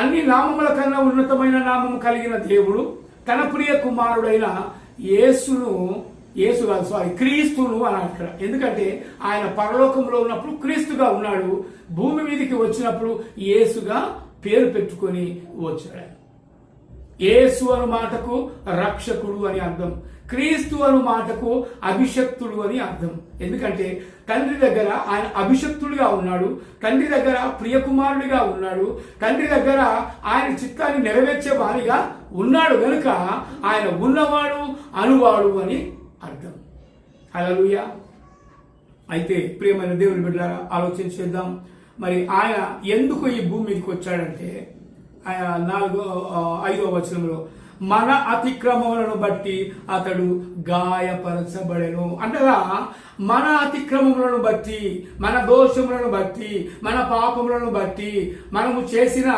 అన్ని నామముల కన్నా ఉన్నతమైన నామము కలిగిన దేవుడు తన ప్రియ కుమారుడైన యేసును యేసు కాదు సారీ క్రీస్తును అని అక్కడ ఎందుకంటే ఆయన పరలోకంలో ఉన్నప్పుడు క్రీస్తుగా ఉన్నాడు భూమి మీదకి వచ్చినప్పుడు యేసుగా పేరు పెట్టుకొని వచ్చాడు. యేసు అను మాటకు రక్షకుడు అని అర్థం. క్రీస్తు అను మాటకు అభిషక్తుడు అని అర్థం. ఎందుకంటే తండ్రి దగ్గర ఆయన అభిషక్తుడిగా ఉన్నాడు తండ్రి దగ్గర ప్రియకుమారుడిగా ఉన్నాడు తండ్రి దగ్గర ఆయన చిత్తాన్ని నెరవేర్చే వారిగా ఉన్నాడు గనుక ఆయన ఉన్నవాడు అనువాడు అని అర్థం. అలలుయ అయితే ప్రియమైన దేవుని బిడ్డ ఆలోచన చేద్దాం. మరి ఆయన ఎందుకు ఈ భూమి మీదకి వచ్చాడంటే నాలుగో ఐదో వచనంలో మన అతిక్రమములను బట్టి అతడు గాయపరచబడెను. అంటగా మన అతిక్రమములను బట్టి మన దోషములను బట్టి మన పాపములను బట్టి మనము చేసిన